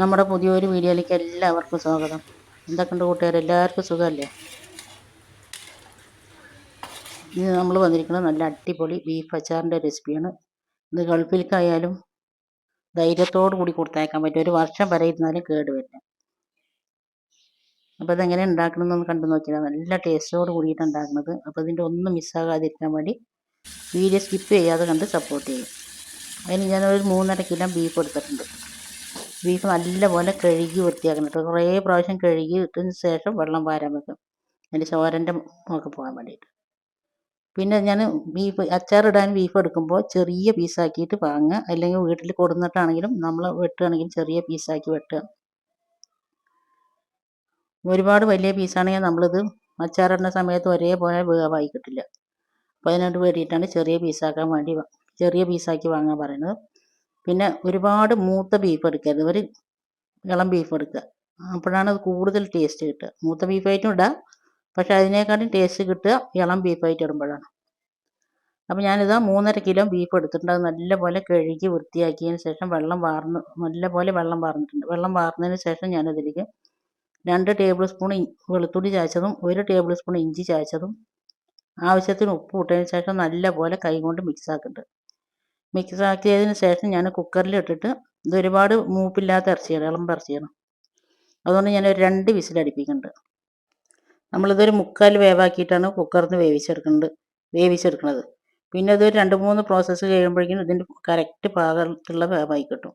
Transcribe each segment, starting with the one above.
നമ്മുടെ പുതിയൊരു വീഡിയോയിലേക്ക് എല്ലാവർക്കും സ്വാഗതം. എന്തൊക്കെയുണ്ട് കൂട്ടുകാർ എല്ലാവർക്കും സുഖമല്ലേ? ഇത് നമ്മൾ വന്നിരിക്കുന്നത് നല്ല അടിപൊളി ബീഫ് അച്ചാറിന്റെ റെസിപ്പിയാണ് ഇത് ഗൾഫിലേക്കായാലും ധൈര്യത്തോടു കൂടി കൊടുത്തയക്കാൻ പറ്റും. ഒരു വർഷം വരെ ഇരുന്നാലും കേട് വരില്ല. അപ്പോൾ ഇതെങ്ങനെ ഉണ്ടാക്കണമെന്ന് കണ്ടു നോക്കിയാൽ നല്ല ടേസ്റ്റോട് കൂടിയിട്ട് ഉണ്ടാക്കുന്നത്. അപ്പോൾ ഇതിന്റെ ഒന്നും മിസ്സാകാതിരിക്കാൻ വേണ്ടി വീഡിയോ സ്കിപ്പ് ചെയ്യാതെ കണ്ട് സപ്പോർട്ട് ചെയ്യും. അതിന് ഞാനൊരു മൂന്നര കിലോ ബീഫ് എടുത്തിട്ടുണ്ട്. ബീഫ് നല്ലപോലെ കഴുകി വൃത്തിയാക്കണം. കേട്ടോ കുറേ പ്രാവശ്യം കഴുകി ഇട്ടതിന് ശേഷം വെള്ളം വാരാൻ വെക്കും. അതിന്റെ ചോരന്റെ ഒക്കെ പോകാൻ വേണ്ടിയിട്ട്. പിന്നെ ഞാൻ ബീഫ് അച്ചാറിടാൻ ബീഫ് എടുക്കുമ്പോൾ ചെറിയ പീസാക്കിയിട്ട് വാങ്ങുക. അല്ലെങ്കിൽ വീട്ടിൽ കൊടുന്നിട്ടാണെങ്കിലും നമ്മൾ വെട്ടുകയാണെങ്കിലും ചെറിയ പീസാക്കി വെട്ടുക. ഒരുപാട് വലിയ പീസാണെങ്കിൽ നമ്മളിത് അച്ചാറിടുന്ന സമയത്ത് ഒരേപോലെ വേവായി കിട്ടില്ല. അപ്പോൾ അതിനോട് വേണ്ടിയിട്ടാണ് ചെറിയ പീസാക്കാൻ വേണ്ടി ചെറിയ പീസാക്കി വാങ്ങാൻ പറയുന്നത്. പിന്നെ ഒരുപാട് മൂത്ത ബീഫ് എടുക്കരുത്. ഒരു ഇളം ബീഫ് എടുക്കുക. അപ്പോഴാണ് അത് കൂടുതൽ ടേസ്റ്റ് കിട്ടുക. മൂത്ത ബീഫായിട്ടും ഇടാം. പക്ഷെ അതിനേക്കാളും ടേസ്റ്റ് കിട്ടുക ഇളം ബീഫായിട്ട് ഇടുമ്പോഴാണ്. അപ്പോൾ ഞാനിതാ മൂന്നര കിലോ ബീഫ് എടുത്തിട്ടുണ്ട്. അത് നല്ലപോലെ കഴുകി വൃത്തിയാക്കിയതിന് ശേഷം വെള്ളം വാർന്ന് നല്ലപോലെ വെള്ളം വാർന്നിട്ടുണ്ട്. വെള്ളം വാർന്നതിന് ശേഷം ഞാനതിലേക്ക് രണ്ട് ടേബിൾ സ്പൂൺ വെളുത്തുള്ളി ചായച്ചതും ഒരു ടേബിൾ സ്പൂൺ ഇഞ്ചി ചായച്ചതും ആവശ്യത്തിന് ഉപ്പ് ഇട്ടതിന് ശേഷം നല്ലപോലെ കൈകൊണ്ട് മിക്സ് ആക്കുന്നുണ്ട്. മിക്സ് ആക്കിയതിന് ശേഷം ഞാൻ കുക്കറിൽ ഇട്ടിട്ട് ഇത് ഒരുപാട് മൂപ്പില്ലാത്ത ഇറച്ചിയാണ് ഇളം ഇറച്ചിയാണ് അതുകൊണ്ട് ഞാൻ ഒരു രണ്ട് വിസിലടിപ്പിക്കുന്നുണ്ട് നമ്മളിതൊരു മുക്കാൽ വേവാക്കിയിട്ടാണ് കുക്കറിൽ നിന്ന് വേവിച്ചെടുക്കുന്നത് വേവിച്ചെടുക്കുന്നത്. പിന്നെ അതൊരു രണ്ട് മൂന്ന് പ്രോസസ്സ് കഴിയുമ്പോഴേക്കും ഇതിന്റെ കറക്റ്റ് പാകത്തിലുള്ള വേവായി കിട്ടും.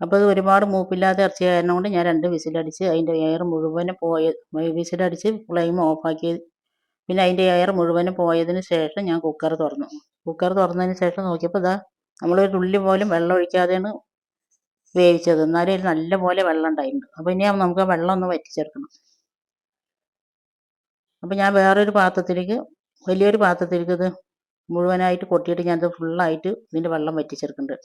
അപ്പോൾ ഇത് ഒരുപാട് മൂപ്പില്ലാത്ത ഇറച്ചി കാരണം കൊണ്ട് ഞാൻ രണ്ട് വിസിലടിച്ച് അതിന്റെ എയർ മുഴുവനും പോയ വിസിലടിച്ച് ഫ്ലെയിം ഓഫാക്കി പിന്നെ അതിന്റെ എയർ മുഴുവനും പോയതിന് ശേഷം ഞാൻ കുക്കർ തുറന്നു. കുക്കർ തുറന്നതിന് ശേഷം നോക്കിയപ്പോൾ ഇതാ നമ്മളൊരു തുള്ളി പോലും വെള്ളം ഒഴിക്കാതെയാണ് വേവിച്ചത്. എന്നാലും അതിൽ നല്ല പോലെ വെള്ളം ഉണ്ടായിട്ടുണ്ട്. അപ്പോൾ ഇനി നമുക്ക് വെള്ളം ഒന്ന് വറ്റിച്ചെടുക്കണം. അപ്പോൾ ഞാൻ വേറൊരു പാത്രത്തിലേക്ക് വലിയൊരു പാത്രത്തിലേക്ക് ഇത് മുഴുവനായിട്ട് കൊട്ടിയിട്ട് ഞാനത് ഫുള്ളായിട്ട് ഇതിന്റെ വെള്ളം വറ്റിച്ചെടുക്കുന്നുണ്ട്.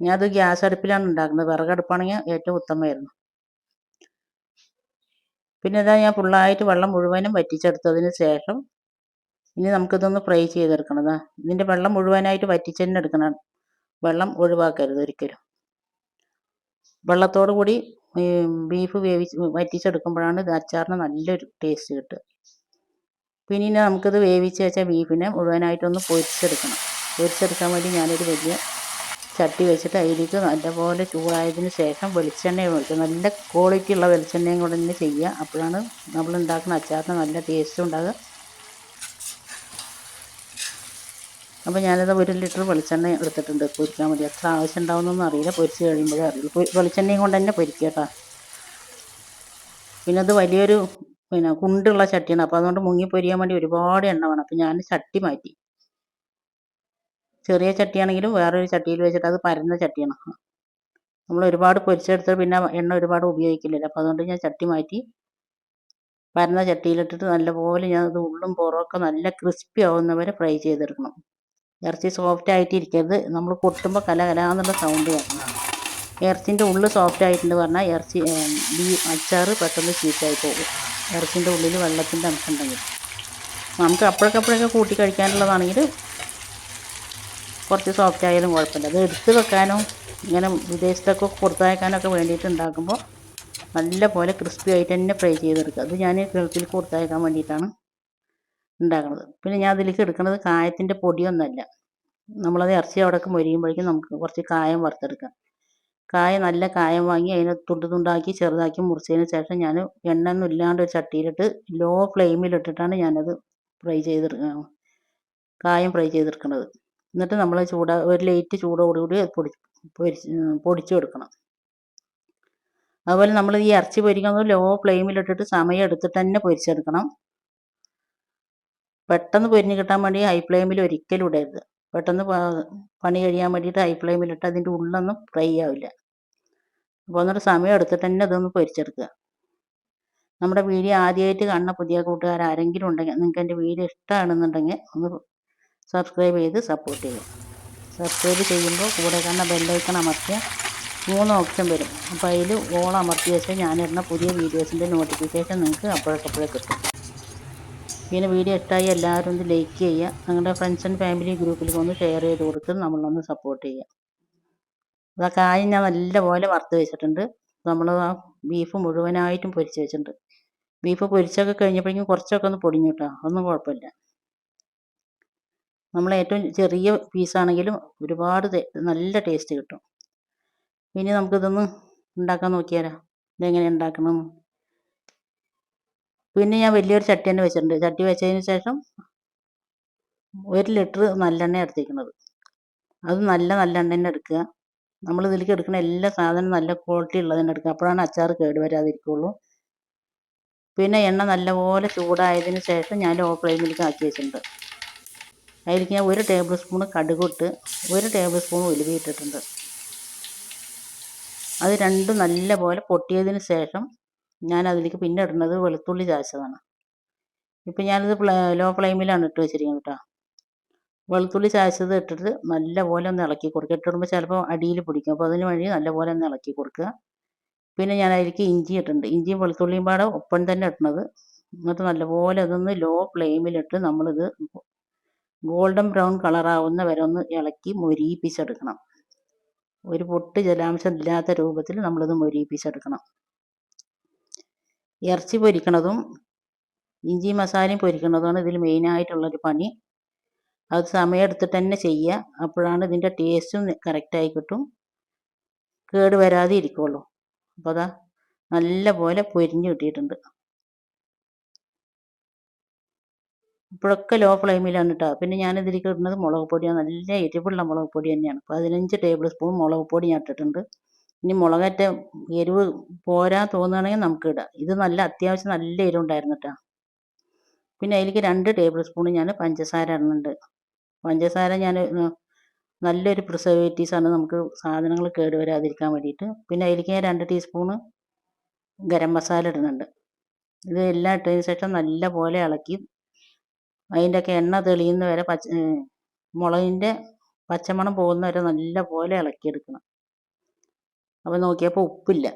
ഞാനത് ഗ്യാസ് അടുപ്പിലാണ് ഉണ്ടാക്കുന്നത്. വിറകടുപ്പാണെങ്കിൽ ഏറ്റവും ഉത്തമമായിരുന്നു. പിന്നെ ഇതാ ഞാൻ ഫുള്ളായിട്ട് വെള്ളം മുഴുവനും വറ്റിച്ചെടുത്തതിന് ശേഷം ഇനി നമുക്കിതൊന്ന് ഫ്രൈ ചെയ്തെടുക്കണതാ ഇതിന്റെ വെള്ളം മുഴുവനായിട്ട് വറ്റിച്ചെന്നെ എടുക്കണം. വെള്ളം ഒഴിവാക്കരുത് ഒരിക്കലും. വെള്ളത്തോടു കൂടി ബീഫ് വേവിച്ച് വറ്റിച്ചെടുക്കുമ്പോഴാണ് ഇത് അച്ചാറിന് നല്ലൊരു ടേസ്റ്റ് കിട്ടുക. പിന്നെ ഇനി നമുക്കിത് വേവിച്ച് വെച്ച ബീഫിനെ മുഴുവനായിട്ടൊന്ന് പൊരിച്ചെടുക്കണം. പൊരിച്ചെടുക്കാൻ വേണ്ടി ഞാനൊരു വലിയ ചട്ടി വെച്ചിട്ട് അതിലേക്ക് നല്ലപോലെ ചൂടായതിന് ശേഷം വെളിച്ചെണ്ണ ഒഴിക്കുക. നല്ല ക്വാളിറ്റി ഉള്ള വെളിച്ചെണ്ണയും കൂടെ തന്നെ ചെയ്യുക. അപ്പോഴാണ് നമ്മൾ ഉണ്ടാക്കുന്ന അച്ചാറിന് നല്ല ടേസ്റ്റ് ഉണ്ടാകുക. അപ്പോൾ ഞാനത് ഒരു ലിറ്റർ വെളിച്ചെണ്ണ എടുത്തിട്ടുണ്ട് പൊരിക്കാൻ വേണ്ടി. എത്ര ആവശ്യം ഉണ്ടാവുന്നൊന്നും അറിയില്ല. പൊരിച്ച് കഴിയുമ്പോഴേ അറിയുള്ളൂ. വെളിച്ചെണ്ണയും കൊണ്ട് തന്നെ പൊരിക്കുക കേട്ടോ. പിന്നെ അത് വലിയൊരു പിന്നെ കുണ്ടുള്ള ചട്ടിയാണ്. അപ്പോൾ അതുകൊണ്ട് മുങ്ങി പൊരിയാൻ വേണ്ടി ഒരുപാട് എണ്ണ വേണം. അപ്പോൾ ഞാൻ ചട്ടി മാറ്റി. ചെറിയ ചട്ടിയാണെങ്കിലും വേറൊരു ചട്ടിയിൽ വെച്ചിട്ട് അത് പരന്ന ചട്ടിയാണ്. നമ്മൾ ഒരുപാട് പൊരിച്ചെടുത്ത് പിന്നെ എണ്ണ ഒരുപാട് ഉപയോഗിക്കില്ലല്ലോ. അപ്പോൾ അതുകൊണ്ട് ഞാൻ ചട്ടി മാറ്റി പരന്ന ചട്ടിയിലിട്ടിട്ട് നല്ലപോലെ ഞാൻ അത് ഉള്ളും പുറമൊക്കെ നല്ല ക്രിസ്പി ആവുന്നവരെ ഫ്രൈ ചെയ്തെടുക്കണം. ഇറച്ചി സോഫ്റ്റ് ആയിട്ട് ഇരിക്കരുത് നമ്മൾ കൊട്ടുമ്പോൾ കല കലാന്നുള്ള സൗണ്ട് വരണം ഇറച്ചിന്റെ ഉള്ളിൽ സോഫ്റ്റ് ആയിട്ടുണ്ട് പറഞ്ഞാൽ ഇറച്ചി ഈ അച്ചാറ് പെട്ടെന്ന് ചീറ്റായി പോകും. ഇറച്ചിന്റെ ഉള്ളിൽ വെള്ളത്തിന്റെ അംശം ഉണ്ടെങ്കിൽ. നമുക്ക് അപ്പോഴൊക്കെ കൂട്ടി കഴിക്കാനുള്ളതാണെങ്കിൽ കുറച്ച് സോഫ്റ്റ് ആയാലും കുഴപ്പമില്ല. അത് എടുത്ത് വെക്കാനും ഇങ്ങനെ വിദേശത്തൊക്കെ കൊടുത്തയക്കാനൊക്കെ വേണ്ടിയിട്ട് ഉണ്ടാക്കുമ്പോൾ നല്ല പോലെ ക്രിസ്പി ആയിട്ട് തന്നെ ഫ്രൈ ചെയ്തെടുക്കുക. അത് ഞാൻ ഗൾഫിൽ കൊടുത്തയക്കാൻ വേണ്ടിയിട്ടാണ്. ഉണ്ടാക്കുന്നത്. പിന്നെ ഞാൻ അതിലേക്ക് എടുക്കുന്നത് കായത്തിന്റെ പൊടിയൊന്നുമല്ല നമ്മളത് ഇറച്ചി അവിടെയൊക്കെ മൊരിയുമ്പോഴേക്കും നമുക്ക് കുറച്ച് കായം വറുത്തെടുക്കാം. കായ നല്ല കായം വാങ്ങി അതിനെ തുണ്ട് തുണ്ടാക്കി ചെറുതാക്കി മുറിച്ചതിന് ശേഷം ഞാൻ എണ്ണ ഒന്നും ഇല്ലാണ്ട് ഒരു ചട്ടിയിലിട്ട് ലോ ഫ്ലെയിമിലിട്ടിട്ടാണ് ഞാനത് ഫ്രൈ ചെയ്തെടുക്കുക. കായം ഫ്രൈ ചെയ്തെടുക്കുന്നത്. എന്നിട്ട് നമ്മൾ ചൂട ഒരു ലൈറ്റ് ചൂടോടുകൂടി അത് പൊടി പൊരിച്ച് പൊടിച്ചു കൊടുക്കണം. അതുപോലെ നമ്മൾ ഈ ഇറച്ചി പൊരിക്കുന്നത് ലോ ഫ്ലെയിമിലിട്ടിട്ട് സമയം എടുത്തിട്ട് തന്നെ പൊരിച്ചെടുക്കണം. പെട്ടെന്ന് പൊരിഞ്ഞ് കിട്ടാൻ വേണ്ടി ഹൈ ഫ്ലെയിമിൽ ഒരിക്കലും ഇടരുത്. പെട്ടെന്ന് പണി കഴിയാൻ വേണ്ടിയിട്ട് ഹൈ ഫ്ലെയിമിലിട്ട് അതിന്റെ ഉള്ളൊന്നും ഫ്രൈ ആവില്ല. അപ്പോൾ എന്നിട്ട് സമയം എടുത്തിട്ട് തന്നെ അതൊന്ന് പൊരിച്ചെടുക്കുക. നമ്മുടെ വീഡിയോ ആദ്യമായിട്ട് കാണുന്ന പുതിയ കൂട്ടുകാർ ആരെങ്കിലും ഉണ്ടെങ്കിൽ നിങ്ങൾക്ക് എന്റെ വീഡിയോ ഇഷ്ടമാണെന്നുണ്ടെങ്കിൽ ഒന്ന് സബ്സ്ക്രൈബ് ചെയ്ത് സപ്പോർട്ട് ചെയ്യുക. സബ്സ്ക്രൈബ് ചെയ്യുമ്പോൾ കൂടെ കാണുന്ന ബെല്ലൈക്കൺ അമർത്തിയ മൂന്ന് ഓപ്ഷൻ വരും. അപ്പോൾ അതിൽ ഓൾ അമർത്തി വെച്ചാൽ ഞാനിടുന്ന പുതിയ വീഡിയോസിന്റെ നോട്ടിഫിക്കേഷൻ നിങ്ങൾക്ക് അപ്പോഴേക്കപ്പോഴേ കിട്ടും. പിന്നെ വീഡിയോ ഇഷ്ടമായി എല്ലാവരും ഒന്ന് ലൈക്ക് ചെയ്യുക. നിങ്ങളുടെ ഫ്രണ്ട്സ് ആൻഡ് ഫാമിലി ഗ്രൂപ്പിലേക്ക് ഒന്ന് ഷെയർ ചെയ്ത് കൊടുത്ത് നമ്മളൊന്ന് സപ്പോർട്ട് ചെയ്യുക. ആ കായം ഞാൻ നല്ലപോലെ വറുത്ത് വെച്ചിട്ടുണ്ട്. നമ്മൾ ആ ബീഫ് മുഴുവനായിട്ടും പൊരിച്ച് വെച്ചിട്ടുണ്ട്. ബീഫ് പൊരിച്ചൊക്കെ കഴിഞ്ഞപ്പോഴേക്കും കുറച്ചൊക്കെ ഒന്ന് പൊടിഞ്ഞു കേട്ടോ ഒന്നും കുഴപ്പമില്ല. നമ്മൾ ഏറ്റവും ചെറിയ പീസാണെങ്കിലും ഒരുപാട് നല്ല ടേസ്റ്റ് കിട്ടും. ഇനി നമുക്കിതൊന്ന് ഉണ്ടാക്കാൻ നോക്കിയാലോ? ഇതെങ്ങനെ ഉണ്ടാക്കണം? പിന്നെ ഞാൻ വലിയൊരു ചട്ടി തന്നെ വെച്ചിട്ടുണ്ട്. ചട്ടി വെച്ചതിന് ശേഷം ഒരു ലിറ്റർ നല്ലെണ്ണ എടുത്തിരിക്കുന്നത് അത് നല്ല നല്ലെണ്ണ തന്നെ എടുക്കുക. നമ്മൾ ഇതിലേക്ക് എടുക്കുന്ന എല്ലാ സാധനവും നല്ല ക്വാളിറ്റി ഉള്ളത് തന്നെ എടുക്കുക. അപ്പോഴാണ് അച്ചാർ കേടുവരാതിരിക്കുള്ളൂ പിന്നെ എണ്ണ നല്ലപോലെ ചൂടായതിന് ശേഷം ഞാൻ ലോ ഫ്ലെയിമിലേക്ക് ആക്കി വെച്ചിട്ടുണ്ട്. അതിലേക്ക് ഞാൻ ഒരു ടേബിൾ സ്പൂൺ കടുകിട്ട് ഒരു ടേബിൾ സ്പൂൺ ഉലുവ ഇട്ടിട്ടുണ്ട്. അത് രണ്ടും നല്ലപോലെ പൊട്ടിയതിന് ശേഷം ഞാൻ അതിലേക്ക് പിന്നെ ഇടുന്നത് വെളുത്തുള്ളി ചാച്ചതാണ്. ഇപ്പം ഞാനിത് ലോ ഫ്ലെയിമിലാണ് ഇട്ട് വെച്ചിരിക്കുന്നത് കേട്ടോ. വെളുത്തുള്ളി ചായച്ചത് ഇട്ടിട്ട് നല്ലപോലെ ഒന്ന് ഇളക്കി കൊടുക്കുക. ഇട്ടിടുമ്പോൾ ചിലപ്പോൾ അടിയിൽ പിടിക്കും. അപ്പോൾ അതിന് വേണ്ടി നല്ലപോലെ ഒന്ന് ഇളക്കി കൊടുക്കുക. പിന്നെ ഞാൻ അതിലേക്ക് ഇഞ്ചി ഇട്ടിട്ടുണ്ട്. ഇഞ്ചിയും വെളുത്തുള്ളിയും പാടെ ഒപ്പം തന്നെ ഇടുന്നത് എന്നിട്ട് നല്ലപോലെ അതൊന്ന് ലോ ഫ്ലെയിമിലിട്ട് നമ്മളിത് ഗോൾഡൻ ബ്രൗൺ കളറാവുന്ന വരെ ഒന്ന് ഇളക്കി മൊരിയിപ്പിച്ചെടുക്കണം. ഒരു പൊട്ട് ജലാംശം ഇല്ലാത്ത രൂപത്തിൽ നമ്മളിത് മൊരിയിപ്പിച്ചെടുക്കണം. ഇറച്ചി പൊരിക്കണതും ഇഞ്ചി മസാലയും പൊരിക്കണതുമാണ് ഇതിൽ മെയിനായിട്ടുള്ളൊരു പണി. അത് സമയമെടുത്തിട്ട് തന്നെ ചെയ്യുക. അപ്പോഴാണ് ഇതിന്റെ ടേസ്റ്റും കറക്റ്റായി കിട്ടും. കേട് വരാതെ ഇരിക്കുള്ളൂ. അപ്പോൾ അതാ നല്ല പോലെ പൊരിഞ്ഞ് കിട്ടിയിട്ടുണ്ട്. ഇപ്പോഴൊക്കെ ലോ ഫ്ലെയിമിലാണ് കേട്ടോ. പിന്നെ ഞാൻ ഇതിലേക്ക് ഇടുന്നത് മുളക് പൊടിയാണ്. നല്ല എരിവുള്ള മുളക് പൊടി തന്നെയാണ്. പതിനഞ്ച് ടേബിൾ സ്പൂൺ മുളക് പൊടി ഞാൻ ഇട്ടിട്ടുണ്ട്. ഇനി മുളകറ്റ എരിവ് പോരാ തോന്നുകയാണെങ്കിൽ നമുക്ക് ഇടാം. ഇത് നല്ല അത്യാവശ്യം നല്ല എരിവുണ്ടായിരുന്നു കേട്ടോ. പിന്നെ അതിലേക്ക് രണ്ട് ടേബിൾ സ്പൂൺ ഞാൻ പഞ്ചസാര ഇടുന്നുണ്ട് പഞ്ചസാര ഞാൻ നല്ലൊരു പ്രിസർവേറ്റീവ്സാണ് നമുക്ക് സാധനങ്ങൾ കേടുവരാതിരിക്കാൻ വേണ്ടിയിട്ട്. പിന്നെ അതിലേക്ക് ഞാൻ രണ്ട് ടീസ്പൂണ് ഗരം മസാല ഇടുന്നുണ്ട്. ഇത് എല്ലാം ഇട്ടതിന് ശേഷം നല്ല പോലെ ഇളക്കി അതിന്റെയൊക്കെ എണ്ണ തെളിയുന്ന വരെ പച്ച മുളകിന്റെ പച്ചമണം പോകുന്ന വരെ നല്ല പോലെ ഇളക്കിയെടുക്കണം. അപ്പോൾ നോക്കിയപ്പോൾ ഉപ്പില്ല.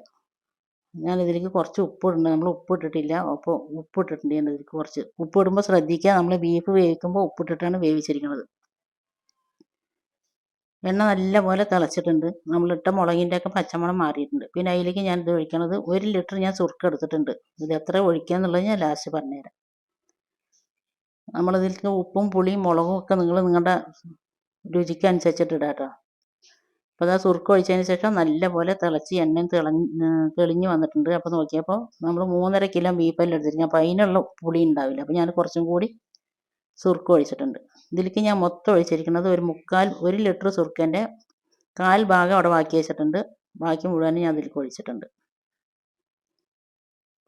ഞാൻ ഇതിലേക്ക് കുറച്ച് ഉപ്പ് ഇടുന്നുണ്ട് നമ്മൾ ഉപ്പ് ഇട്ടിട്ടില്ല അപ്പോൾ ഉപ്പ് ഇട്ടിട്ടുണ്ട് ഞാൻ ഇതിലേക്ക് കുറച്ച്. ഉപ്പ് ഇടുമ്പോൾ ശ്രദ്ധിക്കുക നമ്മൾ ബീഫ് വേവിക്കുമ്പോൾ ഉപ്പിട്ടിട്ടാണ് വേവിച്ചിരിക്കുന്നത് എണ്ണ നല്ല പോലെ തിളച്ചിട്ടുണ്ട് നമ്മളിട്ട മുളകിന്റെ ഒക്കെ പച്ചമണം മാറിയിട്ടുണ്ട്. പിന്നെ അതിലേക്ക് ഞാൻ ഇത് ഒഴിക്കണത് ഒരു ലിറ്റർ ഞാൻ സുർക്ക എടുത്തിട്ടുണ്ട്. ഇത് എത്ര ഒഴിക്കുക എന്നുള്ളത് ഞാൻ ലാസ്റ്റ് പറഞ്ഞുതരാം. നമ്മളിതിലേക്ക് ഉപ്പും പുളിയും മുളകും ഒക്കെ നിങ്ങൾ നിങ്ങളുടെ രുചിക്ക് അനുസരിച്ചിട്ട് ഇടാം കേട്ടോ അപ്പോൾ അത് സുർക്ക ഒഴിച്ചതിന് ശേഷം നല്ലപോലെ തിളച്ച് എണ്ണയും തിളഞ്ഞ് തെളിഞ്ഞ് വന്നിട്ടുണ്ട്. അപ്പോൾ നോക്കിയപ്പോൾ നമ്മൾ മൂന്നര കിലോ ബീഫെല്ലാം എടുത്തിരിക്കും. അപ്പോൾ അതിനുള്ള പുളി ഉണ്ടാവില്ല. അപ്പോൾ ഞാൻ കുറച്ചും കൂടി സുർക്ക ഒഴിച്ചിട്ടുണ്ട്. ഇതിലേക്ക് ഞാൻ മൊത്തം ഒഴിച്ചിരിക്കുന്നത് ഒരു മുക്കാൽ ഒരു ലിറ്റർ സുർക്കേന്റെ കാൽ ഭാഗം അവിടെ ബാക്കി വെച്ചിട്ടുണ്ട്. ബാക്കി മുഴുവൻ ഞാൻ അതിലേക്ക് ഒഴിച്ചിട്ടുണ്ട്.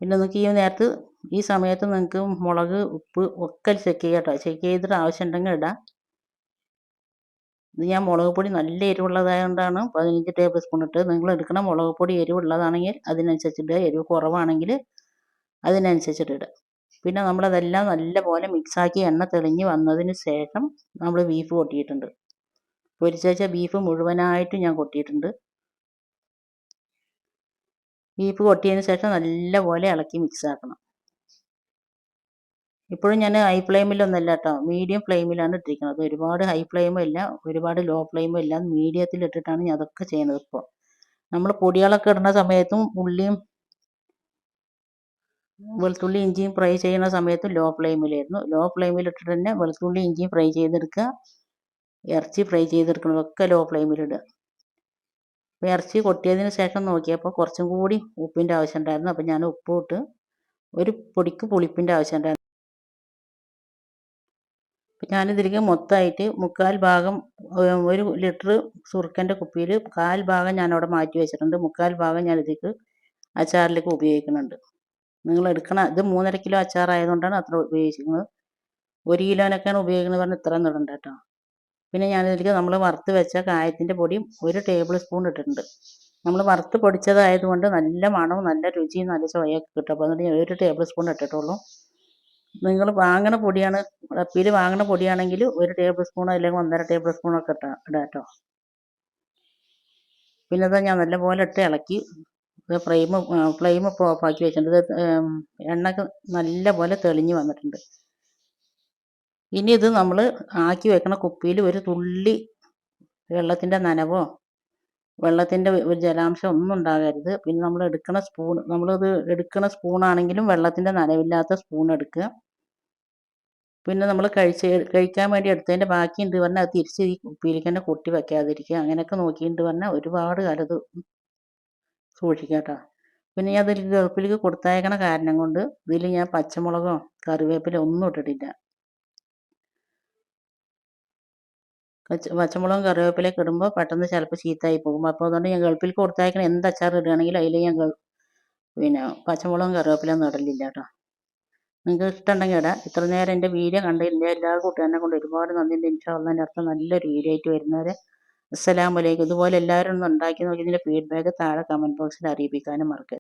പിന്നെ നിങ്ങൾക്ക് ഈ നേരത്ത് ഈ സമയത്ത് നിങ്ങൾക്ക് മുളക് ഉപ്പ് ഒക്കെ ചെക്ക് ചെയ്യാം കേട്ടോ. ചെക്ക് ചെയ്തിട്ട് ആവശ്യമുണ്ടെങ്കിൽ ഇടാം. ഇത് ഞാൻ മുളക് പൊടി നല്ല എരിവുള്ളതായതുകൊണ്ടാണ് പതിനഞ്ച് ടേബിൾ സ്പൂൺ ഇട്ട് നിങ്ങൾ എടുക്കണ മുളക് പൊടി എരിവുള്ളതാണെങ്കിൽ അതിനനുസരിച്ചിട്ട് എരിവ് കുറവാണെങ്കിൽ അതിനനുസരിച്ചിട്ട് പിന്നെ നമ്മളതെല്ലാം നല്ലപോലെ മിക്സാക്കി എണ്ണ തെളിഞ്ഞ് വന്നതിന് ശേഷം നമ്മൾ ബീഫ് കൊട്ടിയിട്ടുണ്ട്. പൊരിച്ച് വെച്ച ബീഫ് മുഴുവനായിട്ട് ഞാൻ കൊട്ടിയിട്ടുണ്ട്. ബീഫ് കൊട്ടിയതിന് ശേഷം നല്ലപോലെ ഇളക്കി മിക്സ് ആക്കണം. ഇപ്പോഴും ഞാൻ ഹൈ ഫ്ലെയിമിലൊന്നല്ല കേട്ടോ മീഡിയം ഫ്ലെയിമിലാണ് ഇട്ടിരിക്കുന്നത്. ഒരുപാട് ഹൈ ഫ്ലെയിമും ഇല്ല ഒരുപാട് ലോ ഫ്ലെയിമും ഇല്ല. മീഡിയത്തിൽ ഇട്ടിട്ടാണ് ഞാൻ അതൊക്കെ ചെയ്യുന്നത് ഇപ്പോൾ നമ്മൾ പൊടികളൊക്കെ ഇടുന്ന സമയത്തും ഉള്ളിയും വെളുത്തുള്ളി ഇഞ്ചിയും ഫ്രൈ ചെയ്യുന്ന സമയത്തും ലോ ഫ്ലെയിമിലായിരുന്നു ലോ ഫ്ലെയിമിൽ ഇട്ടിട്ട് തന്നെ വെളുത്തുള്ളി ഇഞ്ചിയും ഫ്രൈ ചെയ്തെടുക്കുക. ഇറച്ചി ഫ്രൈ ചെയ്തെടുക്കുന്നതൊക്കെ ലോ ഫ്ലെയിമിലിടുക അപ്പോൾ ഇറച്ചി കൊട്ടിയതിന് ശേഷം നോക്കിയപ്പോൾ കുറച്ചും കൂടി ഉപ്പിന്റെ ആവശ്യം ഉണ്ടായിരുന്നു. അപ്പോൾ ഞാൻ ഉപ്പ് ഇട്ട് ഒരു പൊടിക്ക് പുളിപ്പിന്റെ ആവശ്യം ഉണ്ടായിരുന്നു. ഞാനിതിലേക്ക് മൊത്തമായിട്ട് മുക്കാൽ ഭാഗം ഒരു ലിറ്റർ സുറുക്കന്റെ കുപ്പിയിൽ കാൽ ഭാഗം ഞാൻ അവിടെ മാറ്റി വെച്ചിട്ടുണ്ട്. മുക്കാൽ ഭാഗം ഞാൻ ഇതിലേക്ക് അച്ചാറിലേക്ക് ഉപയോഗിക്കുന്നുണ്ട്. നിങ്ങൾ എടുക്കണ ഇത് മൂന്നര കിലോ അച്ചാറായതുകൊണ്ടാണ് അത്ര ഉപയോഗിക്കുന്നത് ഒരു കിലോനൊക്കെയാണ് ഉപയോഗിക്കുന്നത് പറഞ്ഞാൽ ഇത്ര ഇടണ്ട കേട്ടോ. പിന്നെ ഞാനിതിലേക്ക് നമ്മൾ വറുത്ത് വെച്ച കായത്തിന്റെ പൊടിയും ഒരു ടേബിൾ സ്പൂൺ ഇട്ടിട്ടുണ്ട്. നമ്മൾ വറുത്ത് പൊടിച്ചതായതുകൊണ്ട് നല്ല മണവും നല്ല രുചിയും നല്ല ചുവയൊക്കെ കിട്ടും. അപ്പോൾ ഒരു ടേബിൾ സ്പൂൺ ഇട്ടിട്ടുള്ളൂ. നിങ്ങൾ വാങ്ങണ പൊടിയാണ് ഡപ്പിയിൽ വാങ്ങണ പൊടിയാണെങ്കിൽ ഒരു ടേബിൾ സ്പൂണോ അല്ലെങ്കിൽ ഒന്നര ടേബിൾ സ്പൂണോ ഒക്കെ ഇട്ടാ ഇടാം കേട്ടോ പിന്നെ ഇത് ഞാൻ നല്ലപോലെ ഇട്ട് ഇളക്കി. ഫ്ലെയിം ഫ്ലെയിം ഇപ്പോൾ ഓഫാക്കി വെച്ചിട്ടുണ്ട്. എണ്ണയൊക്കെ നല്ലപോലെ തെളിഞ്ഞ് വന്നിട്ടുണ്ട്. ഇനി ഇത് നമ്മൾ ആക്കി വെക്കണ കുപ്പിയിൽ ഒരു തുള്ളി വെള്ളത്തിന്റെ നനവോ വെള്ളത്തിന്റെ ഒരു ജലാംശം ഒന്നും ഉണ്ടാകരുത് പിന്നെ നമ്മൾ എടുക്കുന്ന സ്പൂൺ നമ്മളത് എടുക്കണ സ്പൂണാണെങ്കിലും വെള്ളത്തിന്റെ നനവില്ലാത്ത സ്പൂൺ എടുക്കുക. പിന്നെ നമ്മൾ കഴിച്ച് കഴിക്കാൻ വേണ്ടി എടുത്തതിന്റെ ബാക്കി ഉണ്ട് പറഞ്ഞാൽ അത് തിരിച്ച് ഈ കുപ്പിയിലേക്ക് തന്നെ കൊട്ടി വെക്കാതിരിക്കുക. അങ്ങനെയൊക്കെ നോക്കിയിട്ട് പറഞ്ഞാൽ ഒരുപാട് കാലം ഇത് സൂക്ഷിക്കാം കേട്ടോ. പിന്നെ ഞാൻ അതിൽ ഗൾഫിലേക്ക് കൊടുത്തയക്കണ കാരണം കൊണ്ട് ഇതിൽ ഞാൻ പച്ചമുളകോ കറിവേപ്പില ഒന്നും ഇട്ടിട്ടില്ല പച്ച പച്ചമുളകും കറിവേപ്പിലയൊക്കെ ഇടുമ്പോൾ പെട്ടെന്ന് ചിലപ്പോൾ ചീത്തയായി പോകും. അപ്പോൾ അതുകൊണ്ട് ഞാൻ ഗൾഫിൽ കൊടുത്തയക്കണ എന്ത് അച്ചാർ ഇടുകയാണെങ്കിലും അതിൽ ഞാൻ പിന്നെ പച്ചമുളകും കറിവേപ്പിലയൊന്നും ഇടലില്ല കേട്ടോ. നിങ്ങൾക്ക് ഇഷ്ടമുണ്ടെങ്കിൽ ഇടാം. ഇത്ര നേരം എന്റെ വീഡിയോ കണ്ടതിന്റെ എല്ലാ കൂട്ടുകാരനെ കൊണ്ട് ഒരുപാട് നന്ദിയുണ്ട്. ഇൻഷാല്ല എന്റെ അടുത്ത നല്ലൊരു വീഡിയോ ആയിട്ട് വരുന്നവരെ അസ്സലാമലൈക്കും ഇതുപോലെ എല്ലാവരും ഒന്ന് ഉണ്ടാക്കി നോക്കി ഇതിന്റെ ഫീഡ്ബാക്ക് താഴെ കമന്റ് ബോക്സിൽ അറിയിപ്പിക്കാനും മറക്കരുത്.